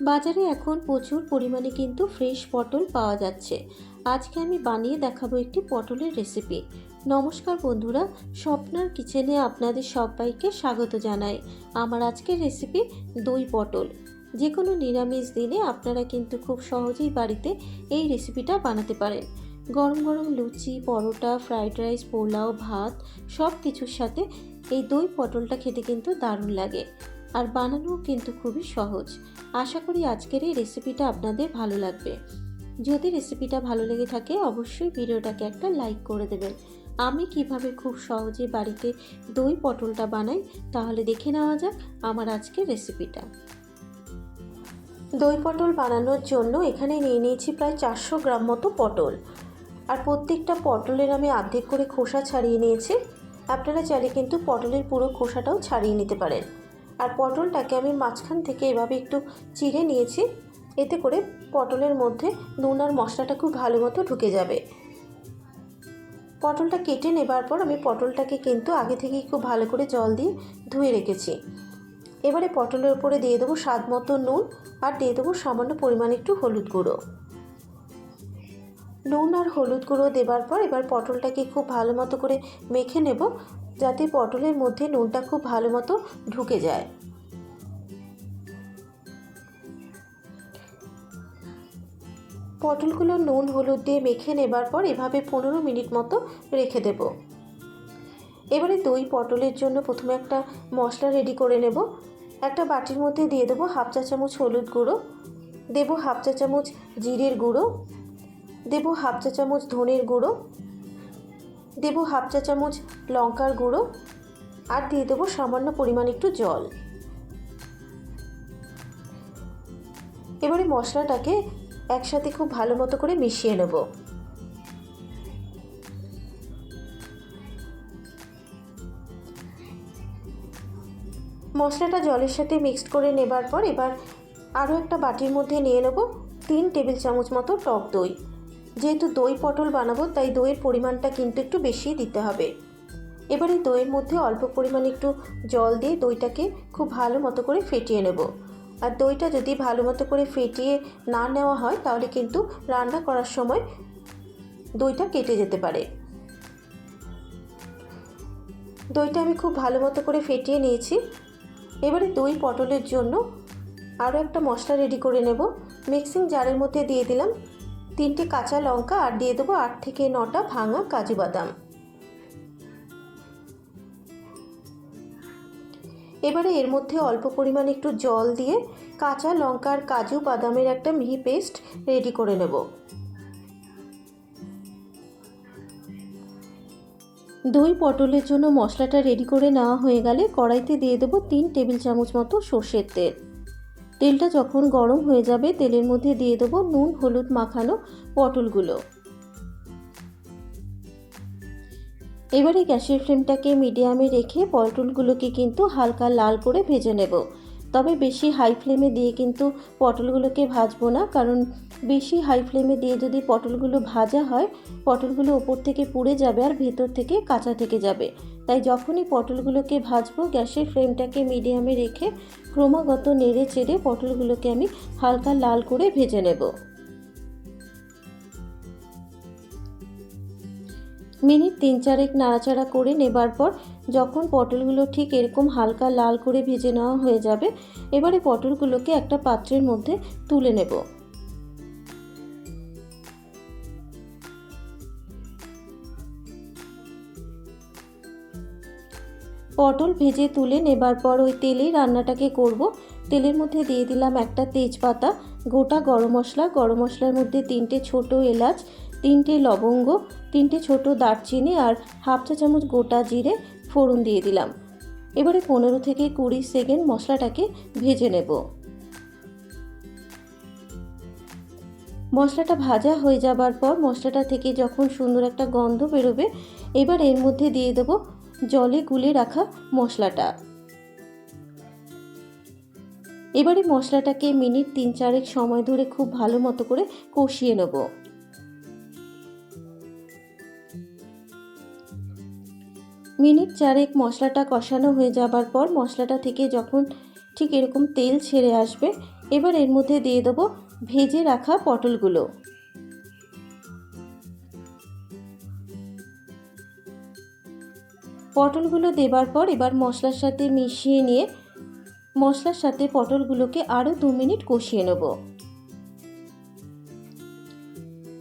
বাজারে এখন প্রচুর পরিমাণে কিন্তু ফ্রেশ পটল পাওয়া যাচ্ছে। আজকে আমি বানিয়ে দেখাবো একটি পটলের রেসিপি নমস্কার বন্ধুরা, স্বপ্নার কিচেনে আপনাদের সবাইকে স্বাগত জানাই। আমার আজকের রেসিপি দই পটল। যে কোনো নিরামিষ দিনে আপনারা কিন্তু খুব সহজেই বাড়িতে এই রেসিপিটা বানাতে পারেন। গরম গরম লুচি, পরোটা ফ্রাইড রাইস পোলাও, ভাত সব কিছুর সাথে এই দই পটলটা খেতে কিন্তু দারুণ লাগে। আর বানানোও কিন্তু খুবই সহজ। আশা করি আজকের এই রেসিপিটা আপনাদের ভালো লাগবে। যদি রেসিপিটা ভালো লেগে থাকে, অবশ্যই ভিডিওটাকে একটা লাইক করে দেবেন। আমি কীভাবে খুব সহজে বাড়িতে দই পটলটা বানাই, তাহলে দেখে নেওয়া যাক আমার আজকের রেসিপিটা দই পটল বানানোর জন্য এখানে নিয়ে নিয়েছি প্রায় চারশো গ্রাম মতো পটল। আর প্রত্যেকটা পটলের আমি অর্ধেক করে খোসা ছাড়িয়ে নিয়েছি। আপনারা চাইলে কিন্তু পটলের পুরো খোসাটাও ছাড়িয়ে নিতে পারেন। আর পটলটাকে আমি মাঝখান থেকে এভাবে একটু চিড়ে নিয়েছি। এতে করে পটলের মধ্যে নুন আর মশলাটা খুব ভালো মতো ঢুকে যাবে। পটলটা কেটে নেবার পর আমি পটলটাকে কিন্তু আগে থেকেই খুব ভালো করে জল দিয়ে ধুয়ে রেখেছি। এবারে পটলের উপরে দিয়ে দেবো স্বাদ মতো নুন আর দিয়ে দেবো সামান্য পরিমাণে একটু হলুদ গুঁড়ো। নুন আর হলুদ গুঁড়ো দেবার পর এবার পটলটাকে খুব ভালো মতো করে মেখে নেব। যাতে পটলের মধ্যে নুনটা খুব ভালো মতো ঢুকে যায়। পটলগুলো নুন, হলুদ দিয়ে মেখে নেবার পর এভাবে পনেরো মিনিট মতো রেখে দেব। এবারে দই পটলের জন্য প্রথমে একটা মশলা রেডি করে নেব। একটা বাটির মধ্যে দিয়ে দেবো হাফ চা চামচ হলুদ গুঁড়ো, দেবো হাফ চা চামচ জিরের গুঁড়ো, দেবো হাফ চা চামচ ধনের গুঁড়ো দেবো হাফ চা চামচ লঙ্কার গুঁড়ো আর দিয়ে দেবো সামান্য পরিমাণ একটু জল। এবারে মশলাটাকে একসাথে খুব ভালো মতো করে মিশিয়ে নেব। মশলাটা জলের সাথে মিক্সড করে নেবার পর এবার আরও একটা বাটির মধ্যে নিয়ে নেব তিন টেবিল চামচ মতো টক দই। যেহেতু দই পটল বানাবো, তাই দইয়ের পরিমাণটা কিন্তু একটু বেশি দিতে হবে। এবারে দইয়ের মধ্যে অল্প পরিমাণে একটু জল দিয়ে দইটাকে খুব ভালো মতো করে ফেটিয়ে নেব। আর দইটা যদি ভালো মতো করে ফেটিয়ে না নেওয়া হয়, তাহলে কিন্তু রান্না করার সময় দইটা কেটে যেতে পারে। দইটা আমি খুব ভালো মতো করে ফেটিয়ে নিয়েছি। এবারে দই পটলের জন্য আরও একটা মশলা রেডি করে নেব। মিক্সিং জারের মধ্যে দিয়ে দিলাম তিনটে কাঁচা লঙ্কা আর দিয়ে দেবো আট থেকে নটা ভাঙা কাজু বাদাম। এবারে এর মধ্যে অল্প পরিমাণে একটু জল দিয়ে কাঁচা লঙ্কার কাজু বাদামের একটা মিহি পেস্ট রেডি করে নেব। দই পটলের জন্য মশলাটা রেডি করে নেওয়া হয়ে গেলে কড়াইতে দিয়ে দেবো তিন টেবিল চামচ মতো সর্ষের তেল। তেলটা যখন গরম হয়ে যাবে, তেলের মধ্যে দিয়ে দেবো নুন, হলুদ মাখানো পটলগুলো। এবারে গ্যাসের ফ্লেমটাকে মিডিয়ামে রেখে পটলগুলোকে কিন্তু হালকা লাল করে ভেজে নেব। তবে বেশি হাই ফ্লেমে দিয়ে কিন্তু পটলগুলোকে ভাজবো না, কারণ বেশি হাই ফ্লেমে দিয়ে যদি পটলগুলো ভাজা হয়, পটলগুলো ওপর থেকে পুড়ে যাবে আর ভেতর থেকে কাঁচা থেকে যাবে। তাই যখনই পটলগুলোকে ভাজবো, গ্যাসের ফ্লেমটাকে মিডিয়ামে রেখে ক্রমাগত নেড়ে চেড়ে পটলগুলোকে আমি হালকা লাল করে ভেজে নেব। মিনিট তিন চারেক নাড়াচাড়া করে নেবার পর যখন পটলগুলো ঠিক এরকম হালকা লাল করে ভেজে নেওয়া হয়ে যাবে, এবারে পটলগুলোকে একটা পাত্রের মধ্যে তুলে নেব। পটল ভেজে তুলে নেবার পর ওই তেলেই রান্নাটাকে করব। তেলের মধ্যে দিয়ে দিলাম একটা তেজপাতা, গোটা গরম মশলা, গরম মশলার মধ্যে তিনটে ছোট এলাচ তিনটে লবঙ্গ, তিনটে ছোট দারচিনি আর হাফ চা চামচ গোটা জিরে ফোড়ন দিয়ে দিলাম। এবারে পনেরো থেকে কুড়ি সেকেন্ড মশলাটাকে ভেজে নেব। মশলাটা ভাজা হয়ে যাবার পর মশলাটা থেকে যখন সুন্দর একটা গন্ধ বেরোবে, এবার এর মধ্যে দিয়ে দেবো জলে গুলে রাখা মশলাটা। এবারে মশলাটাকে মিনিট তিন চারেক সময় ধরে খুব ভালো মতো করে কষিয়ে নেব। মিনিট চারেক মশলাটা কষানো হয়ে যাবার পর মশলাটা থেকে যখন ঠিক এরকম তেল ছেড়ে আসবে, এবার এর মধ্যে দিয়ে দেবো ভেজে রাখা পটলগুলো। পটলগুলো দেবার পর এবার মশলার সাথে মিশিয়ে নিয়ে মশলার সাথে পটলগুলোকে আরও দু মিনিট কষিয়ে নেব।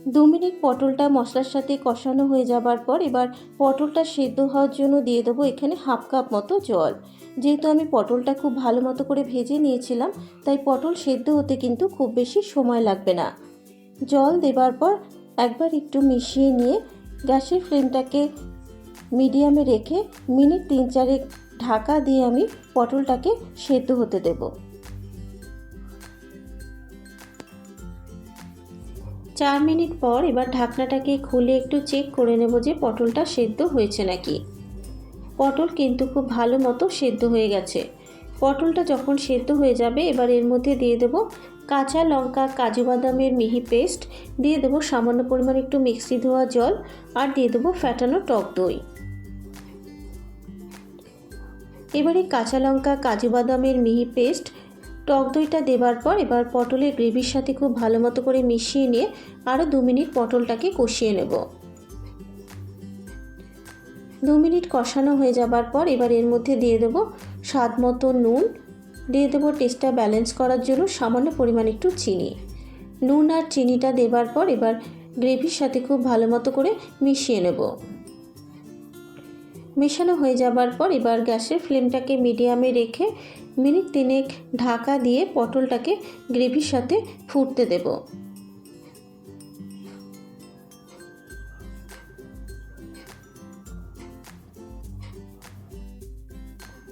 দু মিনিট পটলটা মশলার সাথে কষানো হয়ে যাবার পর এবার পটলটা সেদ্ধ হওয়ার জন্য দিয়ে দেবো এখানে হাফ কাপ মতো জল। যেহেতু আমি পটলটা খুব ভালো মতো করে ভেজে নিয়েছিলাম, তাই পটল সেদ্ধ হতে কিন্তু খুব বেশি সময় লাগবে না। জল দেবার পর একবার একটু মিশিয়ে নিয়ে গ্যাসের ফ্লেমটাকে মিডিয়ামে রেখে মিনিট তিন চারেক ঢাকা দিয়ে আমি পটলটাকে সেদ্ধ হতে দেব। চার মিনিট পর এবার ঢাকনাটাকে খুলে একটু চেক করে নেব যে পটলটা সেদ্ধ হয়েছে নাকি। পটল কিন্তু খুব ভালো মতো সেদ্ধ হয়ে গেছে। পটলটা যখন সেদ্ধ হয়ে যাবে, এবার এর মধ্যে দিয়ে দেবো কাঁচা লঙ্কা, কাজু বাদামের মিহি পেস্ট, দিয়ে দেবো সামান্য পরিমাণ একটু মিক্সি ধোয়া জল, আর দিয়ে দেবো ফ্যাটানো টক দই। এবারে কাঁচা লঙ্কা, কাজু বাদামের মিহি পেস্ট টক দইটা দেবার পর এবার পটলের গ্রেভির সাথে খুব ভালো মতো করে মিশিয়ে নিয়ে আরও দু মিনিট পটলটাকে কষিয়ে নেব। দু মিনিট কষানো হয়ে যাবার পর এবার এর মধ্যে দিয়ে দেবো স্বাদ মতো নুন। দিয়ে দেবো টেস্টটা ব্যালেন্স করার জন্য সামান্য পরিমাণ একটু চিনি। নুন আর চিনিটা দেবার পর এবার গ্রেভির সাথে খুব ভালো মতো করে মিশিয়ে নেব। মেশানো হয়ে যাবার পর এবার গ্যাসের ফ্লেমটাকে মিডিয়ামে রেখে মিনিট তিনেক ঢাকা দিয়ে পটলটাকে গ্রেভির সাথে ফুটতে দেব।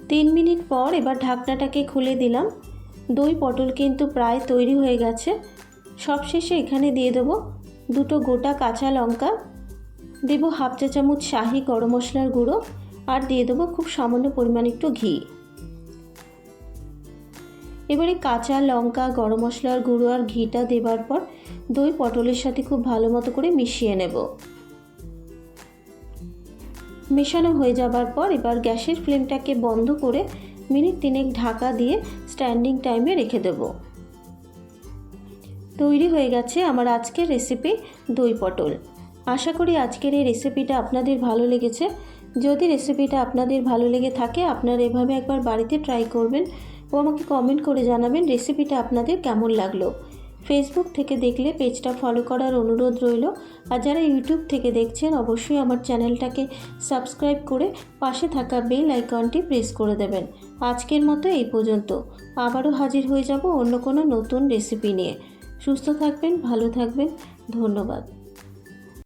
তিন মিনিট পর এবার ঢাকনাটাকে খুলে দিলাম। দই পটল কিন্তু প্রায় তৈরি হয়ে গেছে। সবশেষে এখানে দিয়ে দেবো দুটো গোটা কাঁচা লঙ্কা। দেবো হাফ চা চামচ শাহি গরম মশলার গুঁড়ো। আর দিয়ে দেবো খুব সামান্য পরিমাণ একটু ঘি। এবারে কাঁচা লঙ্কা, গরম মশলার গুঁড়ো আর ঘিটা দেবার পর দই পটলের সাথে খুব ভালো মতো করে মিশিয়ে নেব। মেশানো হয়ে যাবার পর এবার গ্যাসের ফ্লেমটাকে বন্ধ করে মিনিট তিনেক ঢাকা দিয়ে স্ট্যান্ডিং টাইমে রেখে দেব। তৈরি হয়ে গেছে আমার আজকের রেসিপি দই পটল। আশা করি আজকের এই রেসিপিটা আপনাদের ভালো লেগেছে। যদি রেসিপিটা আপনাদের ভালো লেগে থাকে, আপনারা এভাবে একবার বাড়িতে ট্রাই করবেন। ও আমাকে কমেন্ট করে জানাবেন রেসিপিটা আপনাদের কেমন লাগল। ফেসবুক থেকে দেখলে পেজটা ফলো করার অনুরোধ রইল। আর যারা ইউটিউব থেকে দেখছেন, অবশ্যই আমার চ্যানেলটাকে সাবস্ক্রাইব করে পাশে থাকা বেল আইকনটি প্রেস করে দেবেন। আজকের মতো এই পর্যন্ত। আবারও হাজির হয়ে যাব অন্য কোনো নতুন রেসিপি নিয়ে। সুস্থ থাকবেন, ভালো থাকবেন। ধন্যবাদ।